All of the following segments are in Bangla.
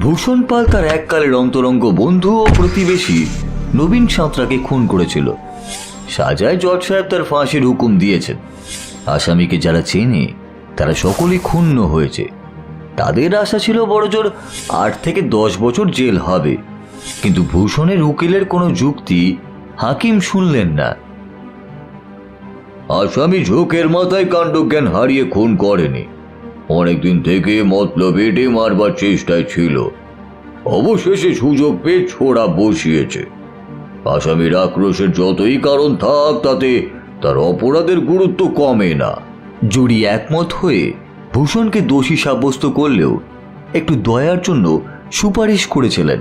ভূষণ পাল তার এককালের অন্তরঙ্গ বন্ধু ও প্রতিবেশী নবীন সাঁতরাকে খুন করেছিল। সাজায় জজ সাহেব তার ফাঁসির হুকুম দিয়েছেন। আসামিকে যারা চেনে, তারা সকলেই ক্ষুণ্ণ হয়েছে। তাদের আশা ছিল বড়জোর আট থেকে দশ বছর জেল হবে। কিন্তু ভূষণের উকিলের কোনো যুক্তি হাকিম শুনলেন না। আসামি ঝোঁকের মাথায় কাণ্ডজ্ঞান হারিয়ে খুন করেনি। অনেকদিন থেকে মতলব এটে মারবার চেষ্টায় ছিল। অবশেষে সুযোগ পেয়ে ছোড়া বসিয়েছে। আসামির আক্রোশের যতই কারণ থাক, তাতে তার অপরাধের গুরুত্ব কমে না। জুরি একমত হয়ে ভূষণকে দোষী সাব্যস্ত করলেও একটু দয়ার জন্য সুপারিশ করেছিলেন।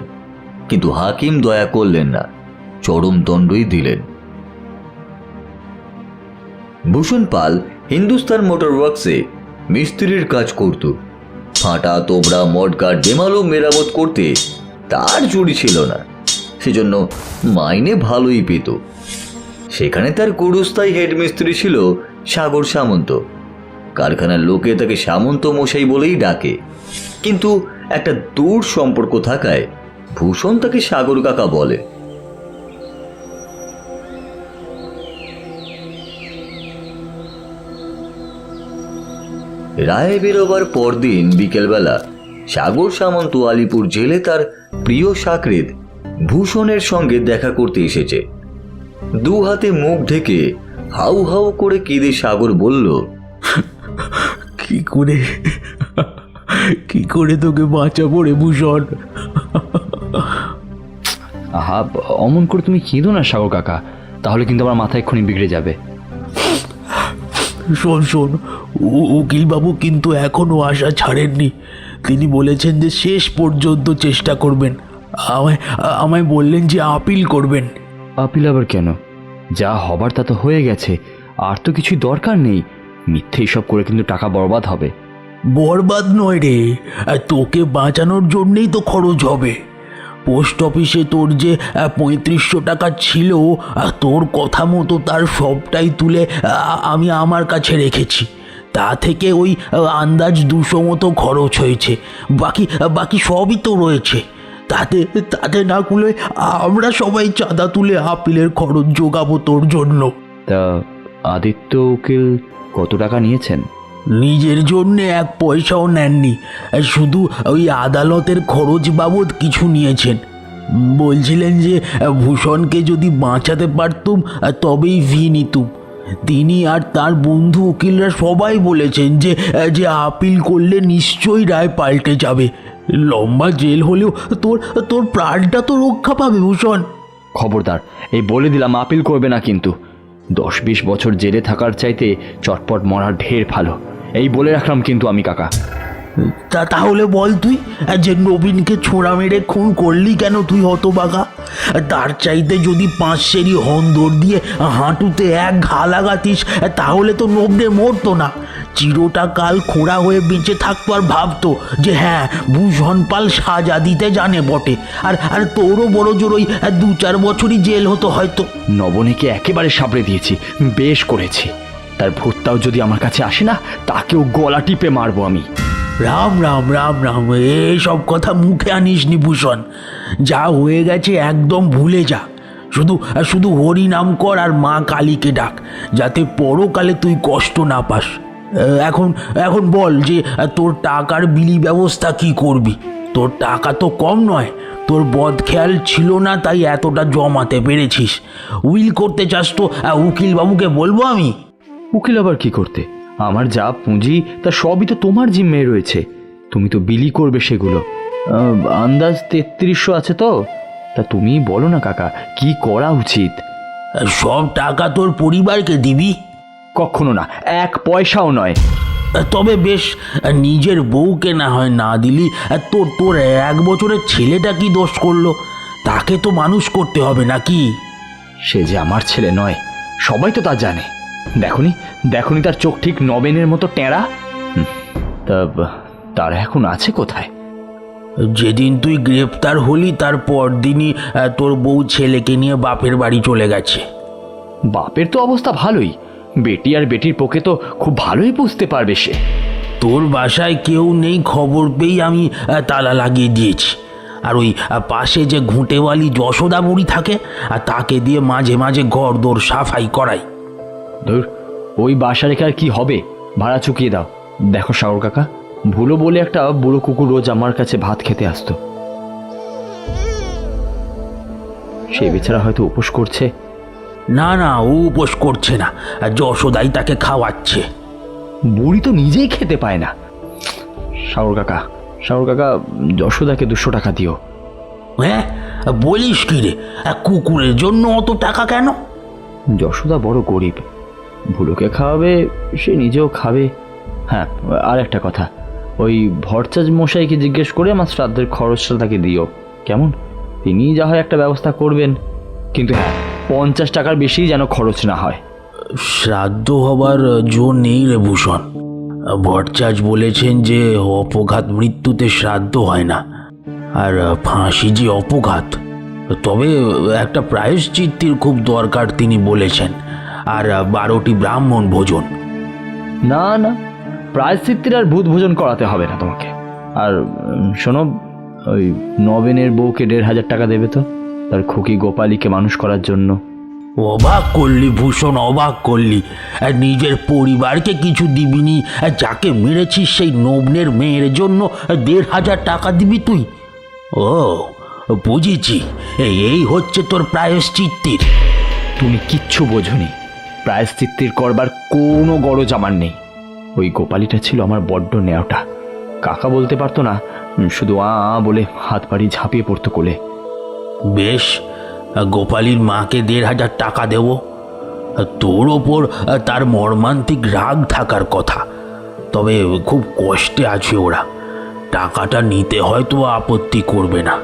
কিন্তু হাকিম দয়া করলেন না, চরম দণ্ডই দিলেন। ভূষণ পাল হিন্দুস্তান মোটর ওয়ার্কসে মিস্ত্রির কাজ করত। ফাটা তোবড়া মডগার্ড দেমালো মেরামত করতে, তার চুরি ছিল না। সেজন্য মাইনে ভালোই পেত। সেখানে তার হেড মিস্ত্রি ছিল সাগর সামন্ত। কারখানার লোকে তাকে সামন্ত মশাই বলেই ডাকে। কিন্তু একটা দূর সম্পর্ক থাকায় ভূষণ তাকে সাগর কাকা বলে। রায় বেরোবার পরদিন বিকেলবেলা সাগর সামন্ত আলিপুর জেলে তার প্রিয় সাকরেদ ভূষণের সঙ্গে দেখা করতে এসেছে। দু হাতে মুখ ঢেকে হাউ হাউ করে কেঁদে সাগর বলল কি করে? কি করে তোকে বাঁচাবো রে ভূষণ? আহা অমন করে তুমি কেঁদো না সাগর কাকা। তাহলে কিন্তু আমার মাথা এক্ষুনি বিগড়ে যাবে। শোন শোন উকিলবাবু কিন্তু এখনও আশা ছাড়েননি। তিনি বলেছেন যে শেষ পর্যন্ত চেষ্টা করবেন। আমায় আমায় বললেন যে আপিল করবেন। আপিল আবার কেন? যা হবার তা তো হয়ে গেছে আর তো কিছুই দরকার নেই। মিথ্যে সব করে কিন্তু টাকা বরবাদ হবে। বরবাদ নয় রে তোকে বাঁচানোর জন্যেই তো খরচ হবে। পোস্ট অফিসে তোর যে পঁয়ত্রিশশো টাকা ছিল তোর কথা মতো তার সবটাই তুলে আমি আমার কাছে রেখেছি। তা থেকে ওই আন্দাজ দুশো মতো খরচ হয়েছে। বাকি বাকি সবই তো রয়েছে। তাতে তাতে না কুলে আমরা সবাই চাঁদা তুলে আপিলের খরচ যোগাবো তোর জন্য। তা আদিত্য উকিল কত টাকা নিয়েছেন? নিজের জন্য এক পয়সাও নেননি। শুধু ওই আদালতের খরচ বাবদ কিছু নিয়েছেন। বলছিলেন যে, ভূষণকে যদি বাঁচাতে পারতুম, তবেই ভি নিতুম। তিনি আর তার বন্ধু উকিলরা সবাই বলেছেন যে যে আপিল করলে নিশ্চয়ই রায় পাল্টে যাবে। লম্বা জেল হলেও তোর তোর প্রাণটা তো রক্ষা পাবে, ভূষণ। খবরদার, এই বলে দিলাম, আপিল করবে না কিন্তু। দশ বিশ বছর জেলে থাকার চাইতে চটপট মরার ঢের ভালো। এই বলে রাখলাম কিন্তু আমি কাকা। তা তাহলে বল তুই যে নবীনকে ছোঁড়া মেরে খুন করলি কেন তুই হতবাগা? তার চাইতে যদি পাঁচ সেরি হন্দর দিয়ে হাঁটুতে এক ঘা লাগাতিস তাহলে তো নবনে মরতো না। চিরটা কাল খোঁড়া হয়ে বেঁচে থাকতো আর ভাবতো যে হ্যাঁ ভূষণ পাল সাজা দিতে জানে বটে। আর আর তোরও বড় জোর ওই দু চার বছরই জেল হতো হয়তো। নবনীকে একেবারে সাবড়ে দিয়েছি বেশ করেছি। তার ভূতটাও যদি আমার কাছে আসে না, তাকেও গলা টিপে মারবো আমি। রাম রাম রাম রাম সব কথা মুখে আনিস নি ভূষণ। যা হয়ে গেছে একদম ভুলে যা। শুধু শুধু হরি নাম কর আর মা কালীকে ডাক, যাতে পরকালে তুই কষ্ট না পাস। এখন এখন বল যে তোর টাকার বিলি ব্যবস্থা কি করবি? তোর টাকা তো কম নয়, তোর বদ খেয়াল ছিল না, তাই এতটা জমাতে পেরেছিস। উইল করতে চাস তো উকিল বাবুকে বলব আমি? উকিল আবার কি করতে? আমার যা পুঁজি তা সবই তো তোমার জিম্মে রয়েছে। তুমি তো বিলি করবে সেগুলো। আন্দাজ তেত্রিশশো আছে তো? তা তুমি বলো না কাকা কি করা উচিত? সব টাকা তোর পরিবারকে দিবি? কখনো না এক পয়সাও নয়। তবে বেশ নিজের বউকে না হয় না দিলি তোর তোর এক বছরের ছেলেটা কি দোষ করল? তাকে তো মানুষ করতে হবে নাকি? সে যে আমার ছেলে নয় সবাই তো তা জানে। দেখনি দেখনি তার চোখ ঠিক নবেনের মতো টেঁড়া। তা তার এখন আছে কোথায়? যেদিন তুই গ্রেপ্তার হলি তার পরদিনই তোর বউ ছেলেকে নিয়ে বাপের বাড়ি চলে গেছে। বাপের তো অবস্থা ভালোই। বেটি আর বেটির পক্ষে তো খুব ভালোই বুঝতে পারবে সে। তোর বাসায় কেউ নেই খবর পেয়েই আমি তালা লাগিয়ে দিয়েছি। আর ওই পাশে যে ঘুঁটেওয়ালি যশোদা বুড়ি থাকে আর তাকে দিয়ে মাঝে মাঝে ঘর দোর সাফাই করাই। ধর ওই বাসা রেখে আর কি হবে? ভাড়া চুকিয়ে দাও। দেখো সাগর কাকা ভুলো বলে একটা বুড়ো কুকুর রোজ আমার কাছে ভাত খেতে আসতো। সে বেচারা হয়তো উপোস করছে। না না ও উপোস করছে না। আর যশোদাই তাকে খাওয়াচ্ছে। বুড়ি তো নিজেই খেতে পায় না। সাগর কাকা সাগর কাকা যশোদাকে দুশো টাকা দিও। হ্যাঁ? বলিস কি রে? কুকুরের জন্য অত টাকা কেন? যশোদা বড় গরিব। ভুলোকে খাওয়াবে, সে নিজেও খাবে। হ্যাঁ আর একটা কথা। ওই ভরচাজ মশাইকে জিজ্ঞেস করে আমার শ্রাদ্ধের খরচটা তাকে দিও। কেমন? তিনি যা হয় একটা ব্যবস্থা করবেন। কিন্তু হ্যাঁ পঞ্চাশ টাকার বেশি যেন খরচ না হয়। শ্রাদ্ধ হবার জোর নেই রে ভূষণ। ভট্টাচ বলেছেন যে অপঘাত মৃত্যুতে শ্রাদ্ধ হয় না। আর ফাঁসি যে অপঘাত, তবে একটা প্রায়শ্চিত্তির খুব দরকার তিনি বলেছেন। আর বারোটি ব্রাহ্মণ ভোজন। না না প্রায়শ্চিত্তের আর ভূত ভোজন করাতে হবে না তোমাকে। আর শোনো ওই নবেনের বউকে দেড় হাজার টাকা দেবে তো তার খুকি গোপালীকে মানুষ করার জন্য। অবাক করলি ভূষণ অবাক করলি। আর নিজের পরিবারকে কিছু দিবিনি আর যাকে মেরেছিস সেই নগ্নের মেয়ের জন্য দেড় হাজার টাকা দিবি তুই? ও বুঝেছি। এই এই হচ্ছে তোর প্রায়শ্চিত্তির। তুমি কিচ্ছু বোঝনি। প্রায়শ্চিত্তির করবার কোনো গরজ আমার নেই। ওই গোপালিটা ছিল আমার বড্ড নেওটা কাকা বলতে পারতো না শুধু আ আ, বলে হাত পাড়ি ঝাঁপিয়ে পড়তো কোলে। বেশ, গোপালীর মাকে দেড় হাজার টাকা দেব। তোর ওপর তার মর্মান্তিক রাগ থাকার কথা। তবে খুব কষ্টে আছে ওরা। টাকাটা নিতে হয়তো আপত্তি করবে না।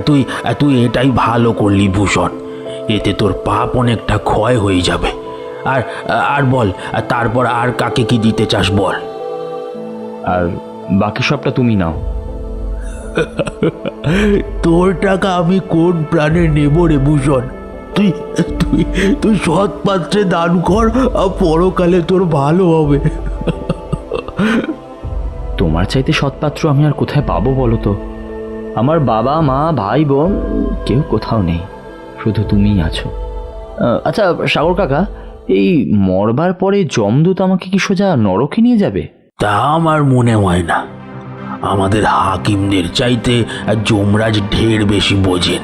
তুই তুই এটাই ভালো করলি, ভূষণ। এতে তোর পাপ অনেকটা ক্ষয় হয়ে যাবে। আর আর বল তারপর আর কাকে কি দিতে চাস বল। আর বাকি সবটা তুমি নাও। তোর টাকা আমি কোন প্রাণে নেব রে ভূষণ? তুই তুই তুই সৎ পাত্রে দান কর আর পরকালে তোর ভালো হবে। তোমার চাইতে সৎপাত্র আমি আর কোথায় পাবো বলো তো? আমার বাবা মা ভাই বোন কেউ কোথাও নেই শুধু তুমিই আছো। আচ্ছা সাগর কাকা এই মরবার পরে জমদূত আমাকে কি সোজা নরকে নিয়ে যাবে? তা আমার মনে হয় না। আমাদের হাকিমদের চাইতে যমরাজ ঢের বেশি বোঝেন।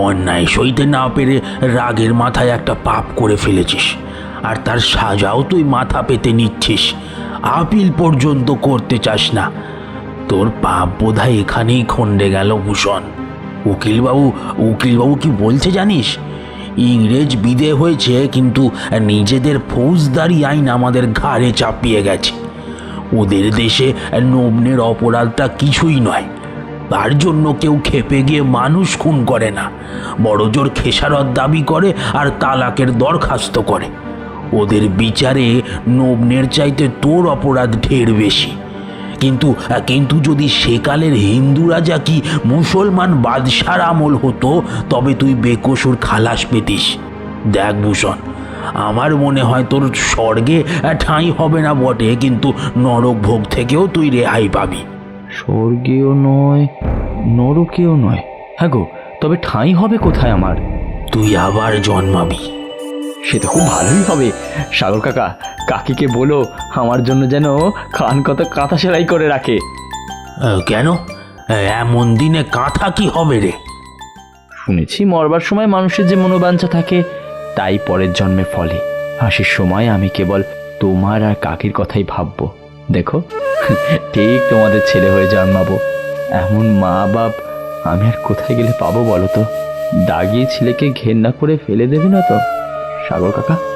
অন্যায় সইতে না পেরে রাগের মাথায় একটা পাপ করে ফেলেছিস। আর তার সাজাও তুই মাথা পেতে নিচ্ছিস। আপিল পর্যন্ত করতে চাস না। তোর পাপ বোধহয় এখানেই খণ্ডে গেল ভূষণ। উকিলবাবু উকিলবাবু কি বলছে জানিস? ইংরেজ বিদে হয়েছে, কিন্তু নিজেদের ফৌজদারি আইন আমাদের ঘাড়ে চাপিয়ে গেছে। ওদের দেশে নগ্নের অপরাধটা কিছুই নয়। তার জন্য কেউ খেপে গিয়ে মানুষ খুন করে না। বড় জোর খেসারত দাবি করে আর তালাকের দরখাস্ত করে। ওদের বিচারে নগ্নের চাইতে তোর অপরাধ ঢের বেশি। কিন্তু কিন্তু যদি সেকালের হিন্দু রাজা কি মুসলমান বাদশার আমল হতো তবে তুই বেকসুর খালাস পেতিস। দেখ ভূষণ আমার মনে হয় তোর স্বর্গে ঠাঁই হবে না বটে কিন্তু নরক ভোগ থেকেও তুই রেহাই পাবি। স্বর্গীয় নয় নরকেও নয়। হ্যাঁ গো তবে ঠাঁই হবে কোথায় আমার? তুই আবার জন্মাবি। সে তো খুব ভালোই হবে। সাগর কাকা কাকিকে বলো আমার জন্য যেন খান কত কাঁথা সেলাই করে রাখে। কেন? এমন দিনে কাঁথা কি হবে রে? শুনেছি মরবার সময় মানুষের যে মনোবাঞ্ছা থাকে তাই পরের জন্মে ফলে। হাসির সময় আমি কেবল তোমার আর কাকির কথাই ভাববো। দেখো ঠিক তোমাদের ছেলে হয়ে জন্মাবো। এমন মা বাপ আমি আর কোথায় গেলে পাবো বলো তো? দাগিয়ে ছেলেকে ঘেন্না করে ফেলে দেবে না তো? সাগর কাকা।